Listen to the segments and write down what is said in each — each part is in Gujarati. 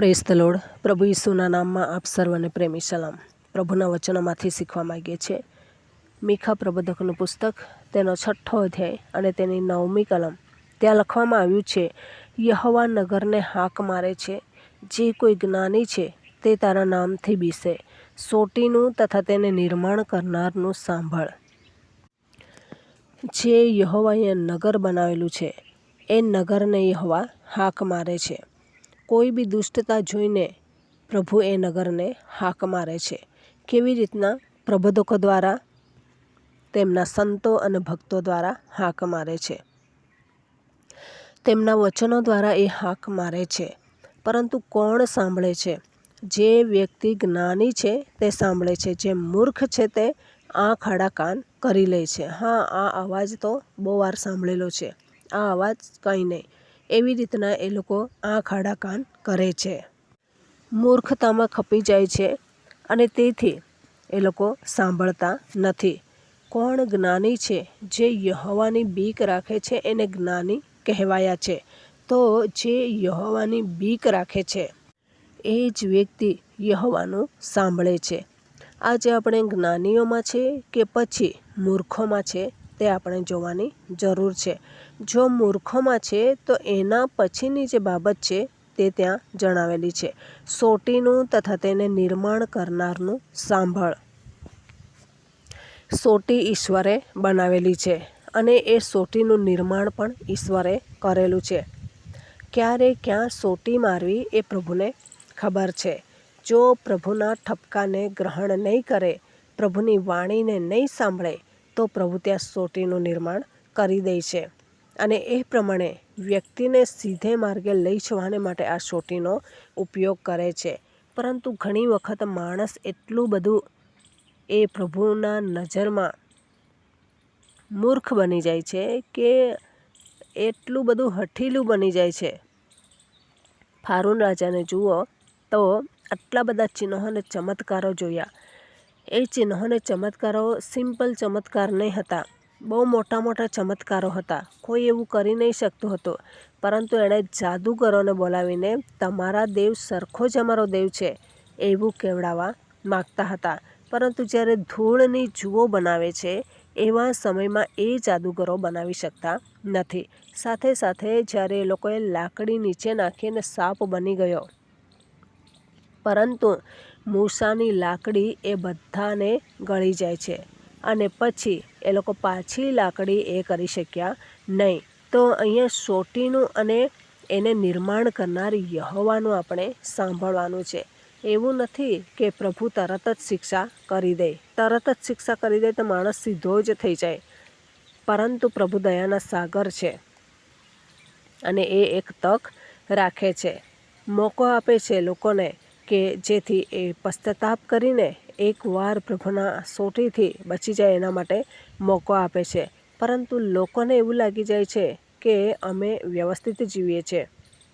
પ્રેસ પ્રભુ ઈસુના નામમાં આપ સર્વને પ્રેમી સલામ. પ્રભુના વચનોમાંથી શીખવા માગીએ છીએ. મીખા પ્રબોધકનું પુસ્તક, તેનો છઠ્ઠો અધ્યાય અને તેની નવમી કલમ. ત્યાં લખવામાં આવ્યું છે, યહવા નગરને હાક મારે છે. જે કોઈ જ્ઞાની છે, તે તારા નામથી બીસે. સોટીનું તથા તેને નિર્માણ કરનારનું સાંભળ. જે યહોવાએ નગર બનાવેલું છે, એ નગરને યહોવા હાક મારે છે. કોઈ બી દુષ્ટતા જોઈને પ્રભુ એ નગરને હાક મારે છે. કેવી રીતના પ્રબોધકો દ્વારા તેમના સંતો અને ભક્તો દ્વારા હાક મારે છે. તેમના વચનો દ્વારા એ હાક મારે છે. પરંતુ કોણ સાંભળે છે? જે વ્યક્તિ જ્ઞાની છે તે સાંભળે છે. જે મૂર્ખ છે તે આંખ આડા કાન કરી લે છે. હા, આ અવાજ તો બહુ વાર સાંભળેલો છે. આ અવાજ કંઈ નહીં. એવી રીતના એ લોકો આંખ આડા કાન કરે છે. મૂર્ખતામાં ખપી જાય છે અને તેથી એ લોકો સાંભળતા નથી. કોણ જ્ઞાની છે? જે યહોવાની બીક રાખે છે એને જ્ઞાની કહેવાયા છે. તો જે યહોવાની બીક રાખે છે, એ જ વ્યક્તિ યહોવાનું સાંભળે છે. આજે આપણે જ્ઞાનીઓમાં છે કે પછી મૂર્ખોમાં છે? તે આપણે જોવાની જરૂર છે. જો મૂર્ખોમાં છે, તો એના પછીની જે બાબત છે, તે ત્યાં જણાવેલી છે. સોટીનું તથા તેને નિર્માણ કરનારનું સાંભળ. સોટી ઈશ્વરે બનાવેલી છે અને એ સોટીનું નિર્માણ પણ ઈશ્વરે કરેલું છે. ક્યારે ક્યાં સોટી મારવી એ પ્રભુને ખબર છે. જો પ્રભુના ઠપકાને ગ્રહણ નહીં કરે, પ્રભુની વાણીને નહીં સાંભળે તો પ્રભુ ત્યાં સોટીનું નિર્માણ કરી દે છે. અને એ પ્રમાણે વ્યક્તિને સીધે માર્ગે લઈ જવાને માટે આ સોટીનો ઉપયોગ કરે છે. પરંતુ ઘણી વખત માણસ એટલું બધું એ પ્રભુના નજરમાં મૂર્ખ બની જાય છે કે એટલું બધું હઠીલું બની જાય છે. ફારૂન રાજાને જુઓ તો આટલા બધા ચિહ્નો અને ચમત્કારો જોયા. એ ચિહ્નોને ચમત્કારો સિમ્પલ ચમત્કાર નહીં હતા. બહુ મોટા મોટા ચમત્કારો હતા. કોઈ એવું કરી નહીં શકતું હતું. પરંતુ એણે જાદુગરોને બોલાવીને તમારા દેવ સરખો જ અમારો દેવ છે એવું કહેવડાવવા માગતા હતા. પરંતુ જ્યારે ધૂળની જુઓ બનાવે છે, એવા સમયમાં એ જાદુગરો બનાવી શકતા નથી. સાથે સાથે જ્યારે એ લોકોએ લાકડી નીચે નાખીને સાપ બની ગયો. પરંતુ મૂસાની લાકડી એ બધાને ગળી જાય છે અને પછી એ લોકો પાછી લાકડી એ કરી શક્યા નહીં. તો અહીંયા સોટીનું અને એને નિર્માણ કરનાર યહોવાનું આપણે સાંભળવાનું છે. એવું નથી કે પ્રભુ તરત જ શિક્ષા કરી દે. તરત જ શિક્ષા કરી દે તો માણસ સીધો જ થઈ જાય. પરંતુ પ્રભુ દયાના સાગર છે અને એ એક તક રાખે છે. મોકો આપે છે લોકોને કે જેથી એ પશ્ચાતાપ કરીને એકવાર પ્રભુના સોટીથી બચી જાય એના માટે મોકો આપે છે. પરંતુ લોકોને એવું લાગી જાય છે કે અમે વ્યવસ્થિત જીવીએ છીએ,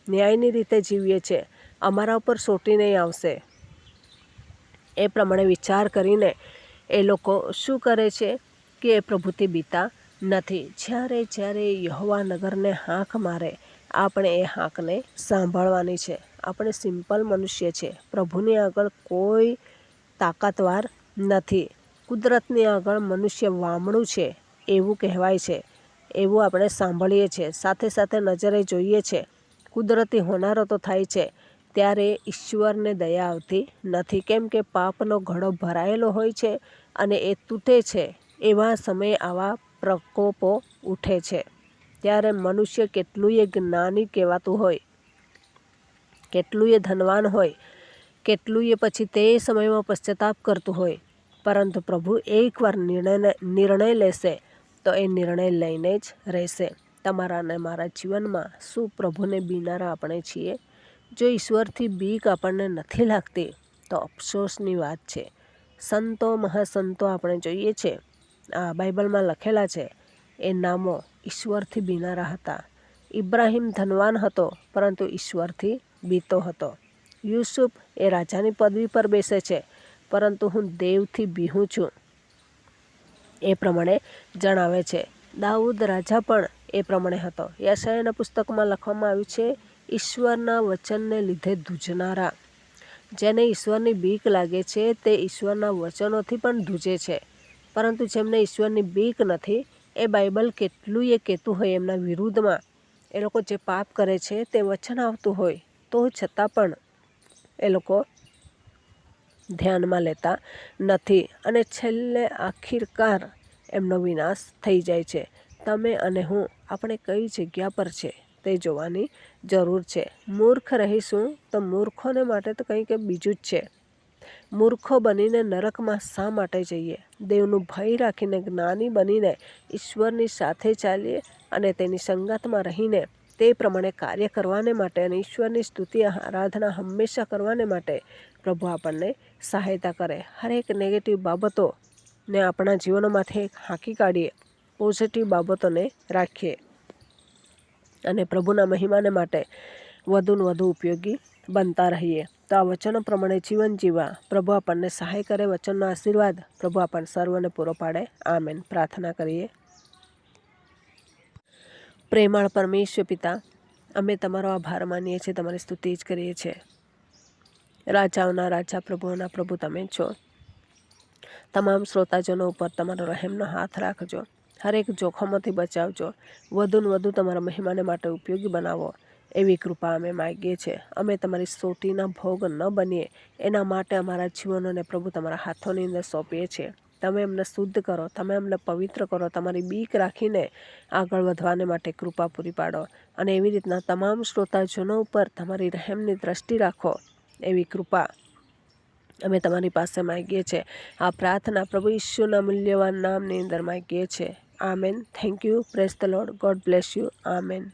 ન્યાયની રીતે જીવીએ છીએ. અમારા ઉપર સોટી નહીં આવશે. એ પ્રમાણે વિચાર કરીને એ લોકો શું કરે છે કે એ પ્રભુથી બીતા નથી. જ્યારે જ્યારે યહોવા નગરને હાંક મારે, આપણે એ હાંકને સાંભળવાની છે. આપણે સિમ્પલ મનુષ્ય છે. પ્રભુની આગળ કોઈ તાકાતવાર નથી. કુદરતની આગળ મનુષ્ય વામણું છે, એવું કહેવાય છે, એવું આપણે સાંભળીએ છીએ સાથે સાથે નજરે જોઈએ છે, કુદરતી હોનારો તો થાય છે, ત્યારે ઈશ્વરને દયા આવતી નથી. કેમ કે પાપનો ઘડો ભરાયેલો હોય છે અને એ તૂટે છે, એવા સમયે આવા પ્રકોપો ઉઠે છે. ત્યારે મનુષ્ય કેટલુંય જ્ઞાની કહેવાતું હોય કેટલુંય ધનવાન હોય કેટલુંય પછી તે સમયમાં પશ્ચાતાપ કરતું હોય. પરંતુ પ્રભુ એકવાર નિર્ણય નિર્ણય લેશે, તો એ નિર્ણય લઈને જ રહેશે. તમારા અને મારા જીવનમાં શું પ્રભુને બીનારા આપણે છીએ? જો ઈશ્વરથી બીક આપણને નથી લાગતી, તો અફસોસની વાત છે. સંતો, મહાસંતો આપણે જોઈએ છે. આ બાઇબલમાં લખેલા છે, એ નામો ઈશ્વરથી બીનારા હતા. ઇબ્રાહિમ ધનવાન હતો, પરંતુ ઈશ્વરથી બીતો હતો. યુસુફ એ રાજાની પદવી પર બેસે છે, પરંતુ હું દેવથી બીહું છું. એ પ્રમાણે જણાવે છે, દાઉદ રાજા પણ એ પ્રમાણે હતો. યશાયના પુસ્તકમાં લખવામાં આવ્યું છે, ઈશ્વરના વચનને લીધે ધૂજનારા જેને ઈશ્વરની બીક લાગે છે, તે ઈશ્વરના વચનોથી પણ ધૂજે છે. પરંતુ જેમને ઈશ્વરની બીક નથી, એ બાઇબલ કેટલું એ કહેતું હોય એમના વિરુદ્ધમાં. એ લોકો જે પાપ કરે છે, તે વચન આવતું હોય. તો છતાં પણ એ લોકો ધ્યાનમાં લેતા નથી. અને છેલ્લે આખીરકાર એમનો વિનાશ થઈ જાય છે. તમે અને હું, આપણે કઈ જગ્યા પર છે તે જોવાની જરૂર છે. મૂર્ખ રહીશું તો મૂર્ખોને માટે તો કંઈક બીજું જ છે. મૂર્ખો બનીને નરકમાં શા માટે જઈએ? દેવનું ભય રાખીને જ્ઞાની બનીને ઈશ્વરની સાથે ચાલીએ અને તેની સંગતમાં રહીને તે પ્રમાણે કાર્ય કરવાને માટે અને ઈશ્વરની સ્તુતિ, આરાધના હંમેશા કરવાને માટે પ્રભુ આપણને સહાયતા કરે. હરેક નેગેટિવ બાબતોને આપણા જીવનોમાંથી હાંકી કાઢીએ પોઝિટિવ બાબતોને રાખીએ અને પ્રભુના મહિમાને માટે વધુને વધુ ઉપયોગી બનતા રહીએ. તો આ વચનો પ્રમાણે જીવન જીવવા પ્રભુ આપણને સહાય કરે. વચનનો આશીર્વાદ પ્રભુ આપણને સર્વને પૂરો પાડે. આમેન. પ્રાર્થના કરીએ. પ્રેમાળ પરમેશ્વર પિતા, અમે તમારો આભાર માનીએ છીએ, તમારી સ્તુતિ જ કરીએ છીએ. રાજાઓના રાજા, પ્રભુઓના પ્રભુ તમે છો. તમામ શ્રોતાજનો ઉપર તમારો રહેમનો હાથ રાખજો. હરેક જોખમોથી બચાવજો. વધુને વધુ તમારા મહેમાને માટે ઉપયોગી બનાવો. એવી કૃપા અમે માગીએ છીએ. અમે તમારી સોટીના ભોગ ન બનીએ. એના માટે અમારા જીવનોને પ્રભુ તમારા હાથોની અંદર સોંપીએ છીએ. તમે એમને શુદ્ધ કરો, તમે એમને પવિત્ર કરો, તમારી બીક રાખીને આગળ વધવાને માટે કૃપા પૂરી પાડો. અને એવી રીતના તમામ શ્રોતાજનો ઉપર તમારી રહેમની દ્રષ્ટિ રાખો એવી કૃપા અમે તમારી પાસે માગીએ છીએ. આ પ્રાર્થના પ્રભુ ઈશ્વરના મૂલ્યવાન નામની અંદર માગીએ છીએ. Amen. Thank you. Praise the Lord God bless you. Amen.